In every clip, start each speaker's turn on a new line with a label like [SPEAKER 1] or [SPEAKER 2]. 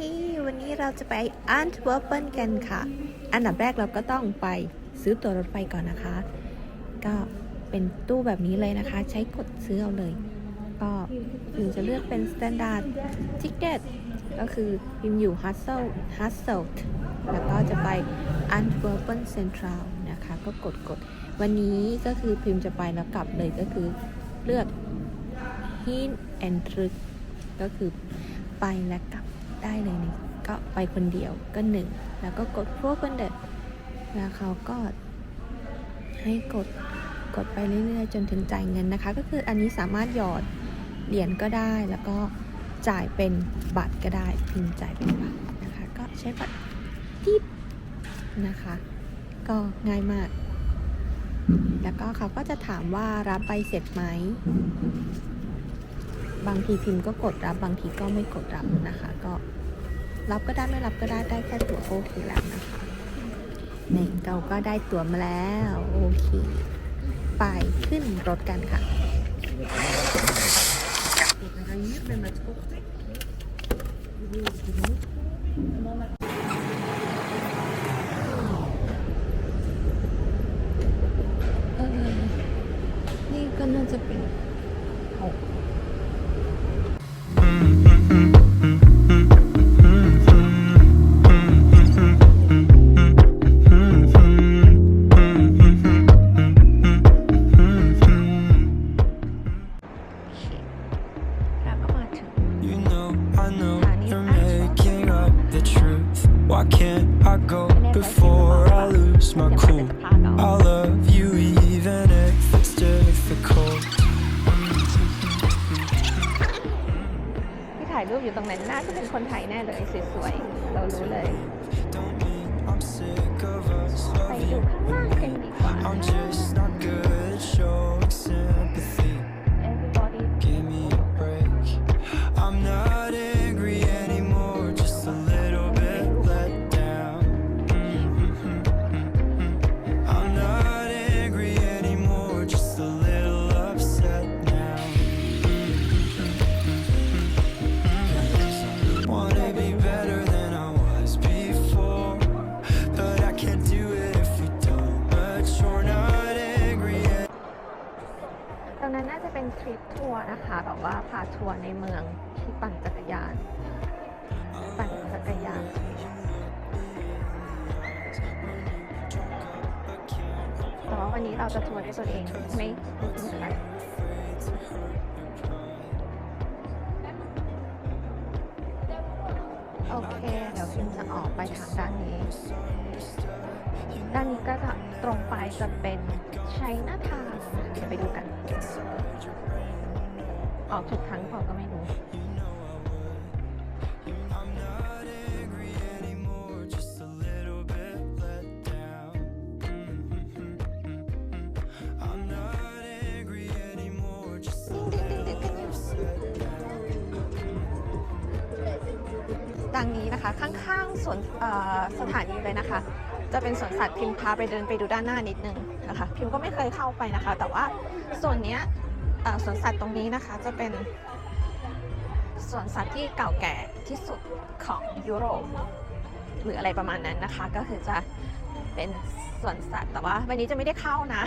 [SPEAKER 1] วันนี้เราจะไปอัน t เว r ร์เปนกันค่ะ อันดับแรกเราก็ต้องไปซื้อตั๋วรถไฟก่อนนะคะ ก็เป็นตู้แบบนี้เลยนะคะ ใช้กดซื้อเอาเลย ก็พิมจะเลือกเป็น Standard Ticket ก็คือพิมอยู่ Hustle Hustle แล้วก็จะไป Antwerpen Central นทรัลนะคะ ก็กดกด วันนี้ก็คือพิมพ์จะไปแล้วกลับเลยก็คือเลือก Hin and t r y k ก็คือไปและกลับ ได้เลยนะก็ไปคนเดียวก็หนึ่งแล้วก็กดพวกกันเด็ดแล้วเขาก็ให้กดกดไปเรื่อยๆ จนถึงจ่ายเงินนะคะ ก็คืออันนี้สามารถหยอดเหรียญก็ได้แล้วก็จ่ายเป็นบัตรก็ได้พิมพ์จ่ายเป็นบัตรนะคะ ก็ใช้บัตรทิปนะคะ ก็ง่ายมาก แล้วก็เขาก็จะถามว่ารับใบเสร็จไหม บางทีพิมพ์ก็กดรับบางทีก็ไม่กดรับนะคะ ก็รับก็ได้ไม่รับก็ได้ได้แค่ตั๋วโอเคแล้วนะคะนี่เราก็ได้ตั๋วมาแล้วโอเค ไปขึ้นรถกันค่ะเอ
[SPEAKER 2] Why can't I go before I lose my
[SPEAKER 1] ยังไม่
[SPEAKER 2] cool?
[SPEAKER 1] เป็นภาคเอา
[SPEAKER 2] I love you even if it's difficult.
[SPEAKER 1] ที่ถ่ายรูปอยู่ตรงนั้นน่าจะเป็นคนไทยแน่เลยสวยๆ เรารู้เลย
[SPEAKER 2] Don't mean I'm sick of us
[SPEAKER 1] ไปดูข้างล่างกันดีกว่า วันนี้เราจะทัวร์ด้วยตัวเองไม่ไม่ถึงอะไรโอเค เดี๋ยวพิมจะออกไปทางด้านนี้ ด้านนี้ก็จะตรงไปจะเป็นชัยนาทาวน์เดี๋ยวไปดูกัน ออกถูกทางเปล่าก็ไม่รู้ ดังนี้นะคะ ข้างๆสวนสถานีเลยนะคะ จะเป็นสวนสัตว์พิมพ์พาไปเดินไปดูด้านหน้านิดนึงนะคะ พิมพ์ก็ไม่เคยเข้าไปนะคะ แต่ว่าส่วนเนี้ยสวนสัตว์ตรงนี้นะคะจะเป็นสวนสัตว์ที่เก่าแก่ที่สุดของยุโรปหรืออะไรประมาณนั้นนะคะ ก็คือจะเป็นสวนสัตว์แต่ว่า วันนี้จะไม่ได้เข้านะ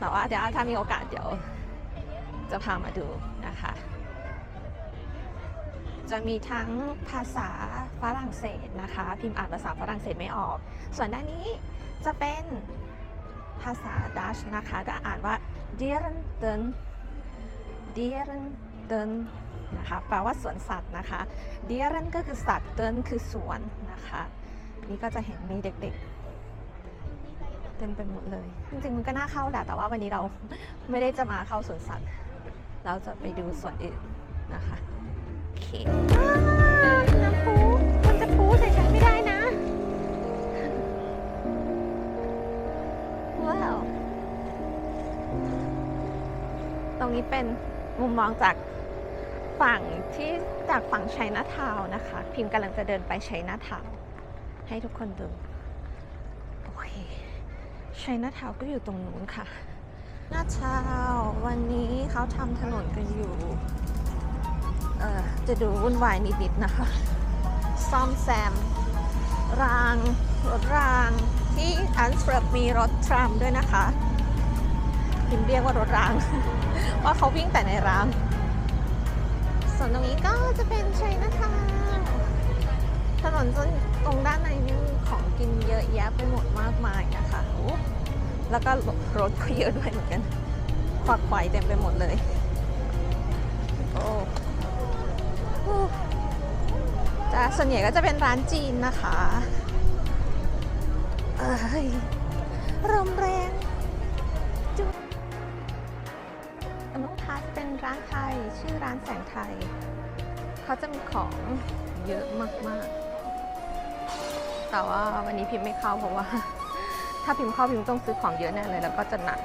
[SPEAKER 1] แต่ว่าเดี๋ยวถ้ามีโอกาสเดี๋ยวจะพามาดูนะคะ จะมีทั้งภาษาฝรั่งเศสนะคะ พิมพ์อ่านภาษาฝรั่งเศสไม่ออก ส่วนด้านนี้จะเป็นภาษาดัชนะคะ ก็อ่านว่า d i e r e n d e n d i e r e n d e n นะคะแปลว่าสวนสัตว์นะคะ d i e r e n ก็คือสัตว์ d e n คือสวนนะคะ นี่ก็จะเห็นมีเด็กๆ เต็มไปหมดเลย จริงๆมันก็น่าเข้าแหละแต่ว่าวันนี้เราไม่ได้จะมาเข้าสวนสัตว์ เราจะไปดูส่วนอื่นนะคะ โอเคน้ำพุมันจะพูใส่ฉันไม่ได้นะ ว้าว ตรงนี้เป็นมุมมองจากฝั่งที่จากฝั่งชัยนาทาวนะคะ พิมพ์กำลังจะเดินไปชัยนาทาวให้ทุกคนดู โอเคชัยนาทาวก็อยู่ตรงนู้นค่ะน้าเชาวันนี้เขาทำถนนกันอยู่ จะดูวุ่นวายนิดๆนะคะ ซ่อมแซม รางรถรางที่อันสเตรปมีรถทรัมด้วยนะคะพิมเรียกว่ารถราง ว่าเขาวิ่งแต่ในราง ส่วนตรงนี้ก็จะเป็นชัยนาทาวน์ถนนจนตรงด้านในนี่มีของกินเยอะแยะไปหมดมากมายนะคะแล้วก็รถก็เยอะด้วยเหมือนกัน ควักไขวเต็มไปหมดเลย โอ้ จะส่วนใหญ่ก็จะเป็นร้านจีนนะคะเอ้ยลมแรงจุ๊บอันนู้นคะจะเป็นร้านไทย ชื่อร้านแสงไทย เขาจะมีของเยอะมาก ๆ แต่ว่าวันนี้พิมพ์ไม่เข้าเพราะว่า ถ้าพิมพ์เข้าพิมพ์ต้องซื้อของเยอะแน่เลย แล้วก็จะหนัก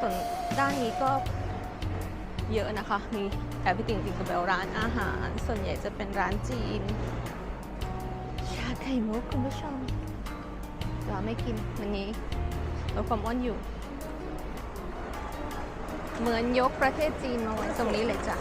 [SPEAKER 1] ส่วนด้านนี้ก็ เยอะนะคะมีแอบพิติงติงกับเบลร้านอาหาร ส่วนใหญ่จะเป็นร้านจีน ชาไข่มุกคุณผู้ชมเราไม่กินวันนี้ลดความอ้วนอยู่ เหมือนยกประเทศจีนมาไว้ตรงนี้เลยจ้ะ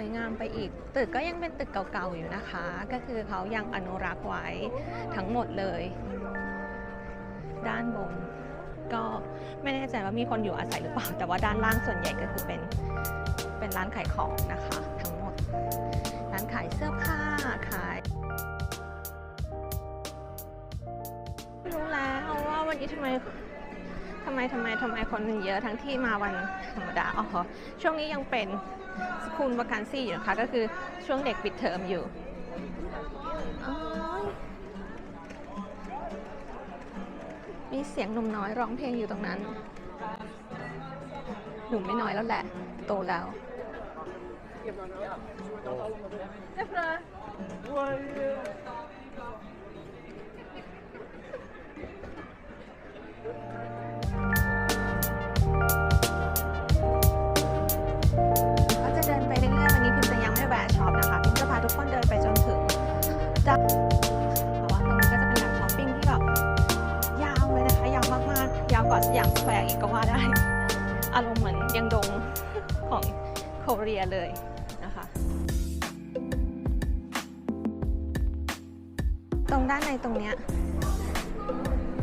[SPEAKER 1] วยงามไปอีก ตึกก็ยังเป็นตึกเก่าๆอยู่นะคะ ก็คือเขายังอนุรักษ์ไว้ทั้งหมดเลย ด้านบนก็ไม่แน่ใจว่ามีคนอยู่อาศัยหรือเปล่า แต่ว่าด้านล่างส่วนใหญ่ก็คือเป็นเป็นร้านขายของนะคะ ทั้งหมด ร้านขายเสื้อผ้าขายรู้แล้วว่าวันนี้ทำไมทำไมทำไมทำไมคนมันเยอะทั้งที่มาวันธรรมดาอ๋อช่วงนี้ยังเป็น สคูลวากันซี่อยู่นะคะ ก็คือช่วงเด็กปิดเทอมอยู่อ๋อมีเสียงหนุ่มน้อยร้องเพลงอยู่ตรงนั้น หนุ่มไม่น้อยแล้วแหละ โตแล้วก็ เรียเลยนะคะตรงด้านในตรงเนี้ย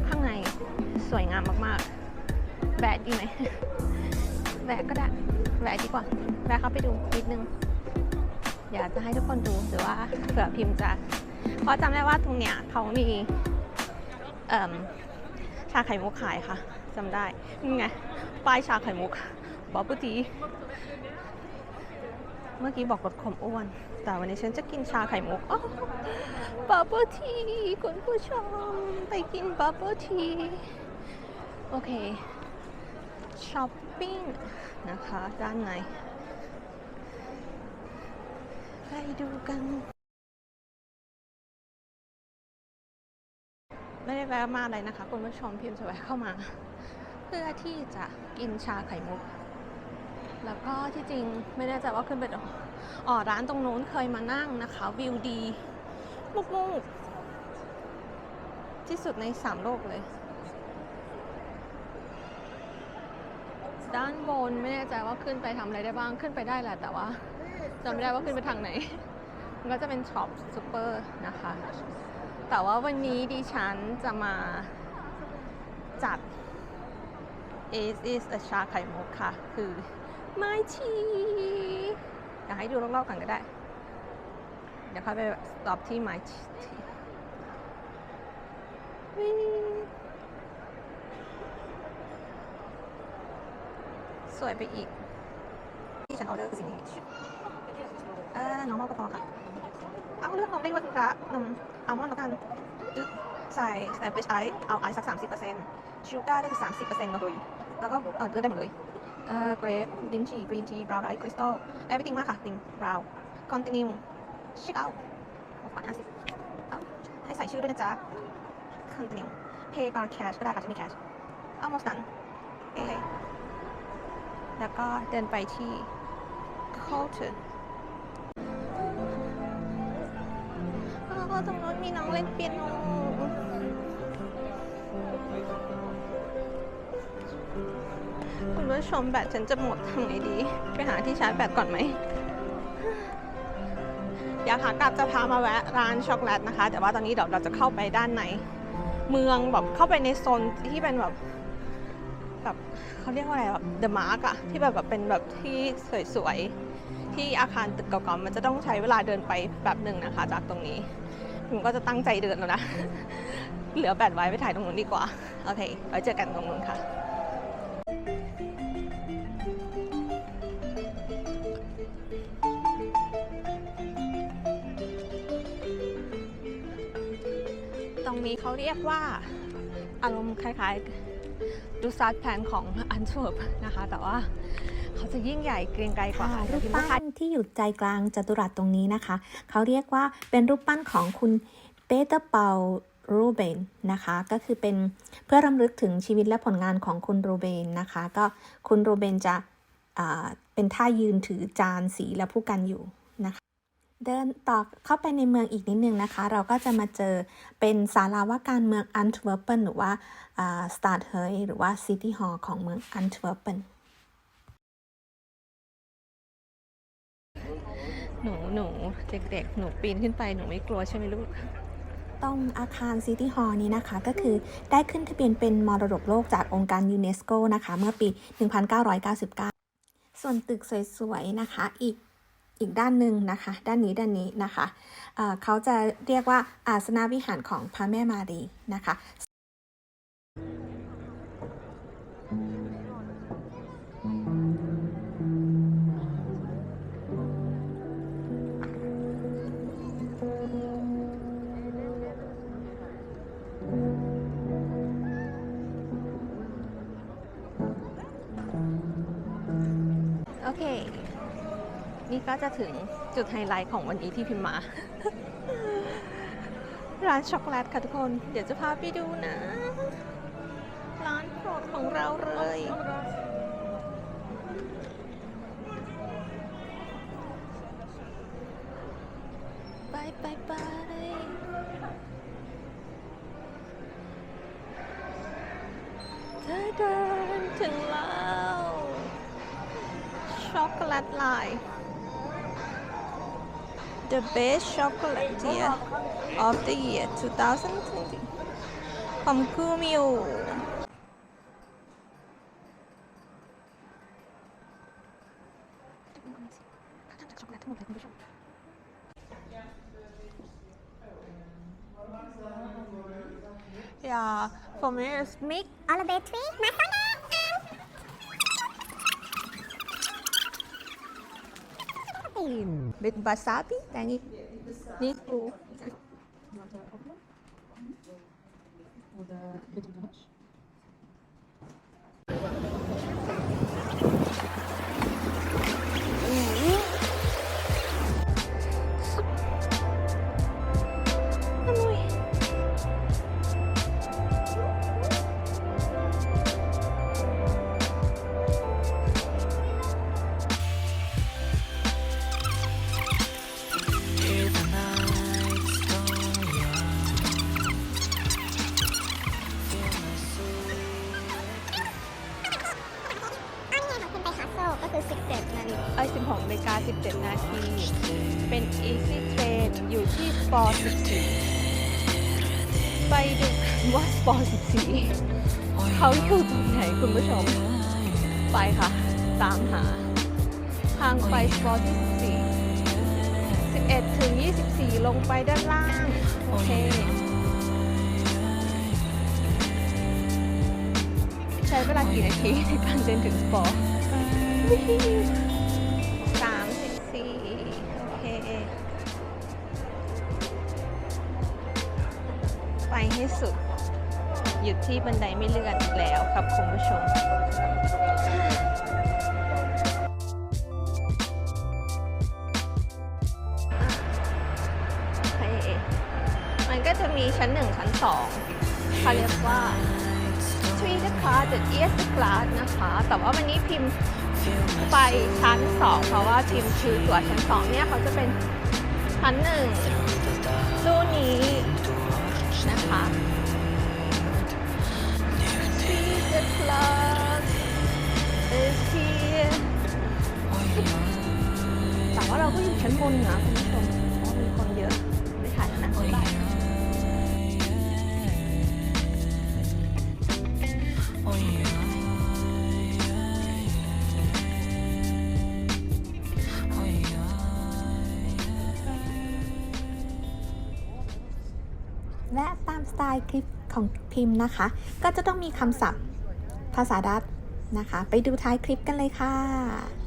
[SPEAKER 1] ข้างในสวยงามมากๆแบดดีไหมแวะก็ได้แวะดีกว่าแวะเข้าไปดูนิดนึงอยากจะให้ทุกคนดูหรือว่าเผื่อพิมพ์จะเพราะจำได้ว่าตรงเนี้ยเขามีเอ่มชาไข่มุกขายค่ะจำได้นี่ไงป้ายชาไข่มุกบ๊อบบี้ที เมื่อกี้บอกลดความอ้วน แต่วันนี้ฉันจะกินชาไข่มุกบับเบิ้ลทีคุณผู้ชม ไปกินบับเบิ้ลทีโอเคช้อปปิ้งนะคะ ด้านใน ไปดูกัน ไม่ได้แวะมาอะไรนะคะ คุณผู้ชมพิมพ์จะแวะเข้ามา เพื่อที่จะกินชาไข่มุก แล้วก็ที่จริงไม่แน่ใจว่าขึ้นไปอ๋อร้านตรงโน้นเคยมานั่งนะคะ วิวดี มุกมุกที่สุดในสามโลกเลย ด้านบนไม่แน่ใจว่าขึ้นไปทำอะไรได้บ้างขึ้นไปได้แหละแต่ว่าจำไม่ได้ว่าขึ้นไปทางไหน มันก็จะเป็นช็อปซูเปอร์นะคะ แต่ว่าวันนี้ดิฉันจะมาจัด is is a ชาไข่มุกค่ะ คือ ไม้ชีอยากให้ดูรอบๆกันก็ได้ เดี๋ยวค่อยไปสต็อปที่ไม้ชีวิ่งสวยไปอีก ที่ฉันออเดอร์คือสิ่งนี้เออน้องมอลก็พอค่ะ เอาเลือกน้องได้ว่าคุณพระนมอัลมอนด์แล้วกันจึ๊กใส่แซนด์วิชไอซ์เอาไอซ์สักสามสิบเปอร์เซ็นต์ชูการ์ได้สามสิบเปอร์เซ็นต์มาเลยแล้วก็เออเลือกได้หมดเลย เอ่อเกรฟดินชีกรีนทีบราวน์ไอซ์คริสตัลเอฟ r y ติงมากค่ะติงบราวน์คอนติเนียเช็คเอาขวัญห้าสิบเอาให้ใส่ชื่อด้วยนะจ๊ะคอนติเนีย pay by cash ก็ได้ค่ะจะมี cash almost done เอแล้วก็เดินไปที่ Colton โอ้ตรงนู้นมีน้องเล่นเปียโน ผู้ชมแบตฉันจะหมดทำไงดี ไปหาที่ชาร์จแบตก่อนไหมอยากหากลับจะพามาแวะร้านช็อกโกแลตนะคะ แต่ว่าตอนนี้เดี๋ยวเราจะเข้าไปด้านในเมืองแบบเข้าไปในโซนที่เป็นแบบแบบเขาเรียกว่าอะไรแบบเดอะมาร์กอะที่แบบแบบเป็นแบบที่สวยๆ ที่อาคารตึกเก่าๆมันจะต้องใช้เวลาเดินไปแบบหนึ่งนะคะ จากตรงนี้ผมก็จะตั้งใจเดินแล้วนะ เหลือแบตไว้ไปถ่ายตรงนู้นดีกว่า โอเคไว้เจอกันตรงนู้นค่ะ นี้เขาเรียกว่าอารมณ์คล้ายๆดูซาร์แพลนของอัน t ว e r p นะคะ แต่ว่าเขาจะยิ่งใหญ่เกรียงไกรกว่า
[SPEAKER 3] ค่ะ
[SPEAKER 1] เดี๋
[SPEAKER 3] รู
[SPEAKER 1] ยว
[SPEAKER 3] ป
[SPEAKER 1] พิมพ์
[SPEAKER 3] ปั้นที่อยู่ใจกลางจัตุรัสตรงนี้นะคะ เขาเรียกว่าเป็นรูปปั้นของคุณเปเตอร์เปารูเบนนะคะ ก็คือเป็นเพื่อรำลึกถึงชีวิตและผลงานของคุณรูเบนนะคะ ก็คุณรูเบนจะอ่าเป็นท่ายืนถือจานสีและผู้กันอยู่นะคะ เดินต่อเข้าไปในเมืองอีกนิดนึงนะคะ เราก็จะมาเจอเป็นศาลาว่าการเมืองอันทเวร์เปนหรือว่าสตาร์ทเฮยหรือว่าซิตี้ฮอลล์ของเมืองอันทเวร์เปน
[SPEAKER 1] หนูหนูเด็กๆ หนูปีนขึ้นไปหนูไม่กลัวใช่ไหมลูก
[SPEAKER 3] ตรงอาคารซิตี้ฮอลล์นี้นะคะก็คือได้ขึ้นทะเบียนเป็นมรดกโลกจากองค์การยูเนสโกนะคะ เมื่อปี 1999 ส่วนตึกสวยๆ นะคะอีก อีกด้านหนึ่งนะคะ ด้านนี้ด้านนี้นะคะเเขาจะเรียกว่าอาสนาวิหารของพระแม่มารีนะคะ
[SPEAKER 1] ก็จะถึงจุดไฮไลท์ของวันนี้ที่พิมพ์มา ร้านช็อกโกแลตค่ะทุกคน เดี๋ยวจะพาไปดูนะ ร้านโปรดของเราเลย ไปไปไปเธอเดินถึงแล้วช็อกโกแลตลาย The best chocolatier of the year 2020ของคูมิวอย่า for me it's mix
[SPEAKER 4] Olivetri, Masana,
[SPEAKER 1] with wasabi แต่นี่นี่คือ
[SPEAKER 4] 17 นา
[SPEAKER 1] ที เป็น Easy Train อยู่ที่สปอร์14 ไปดูว่าสปอร์14 เขาอยู่ตรงไหนคุณผู้ชม ไปค่ะ ตามหา ทางไปสปอร์ที่14 11 ถึง 24 ลงไปด้านล่าง โอเคใช้เวลากี่นาทีในการเดินถึงสปอร์ ไปให้สุด หยุดที่บันไดไม่เลื่อนอีกแล้วครับคุณผู้ชมมันก็จะมีชั้นหนึ่งชั้นสองเขาเรียกว่า Tree the Card the Ears the Glass นะคะ แต่ว่าวันนี้พิมพ์ไปชั้น2เพราะว่าพิมพ์ชื่อตัวชั้น2เนี่ยเขาจะเป็นชั้น1ตู้นี้ นะคะ The club is here แต่ว่าเราก็อยู่ชั้นบนนะคุณผู้ชม
[SPEAKER 3] และตามสไตล์คลิปของพิมพ์นะคะ ก็จะต้องมีคำศัพท์ภาษาดัตนะคะ ไปดูท้ายคลิปกันเลยค่ะ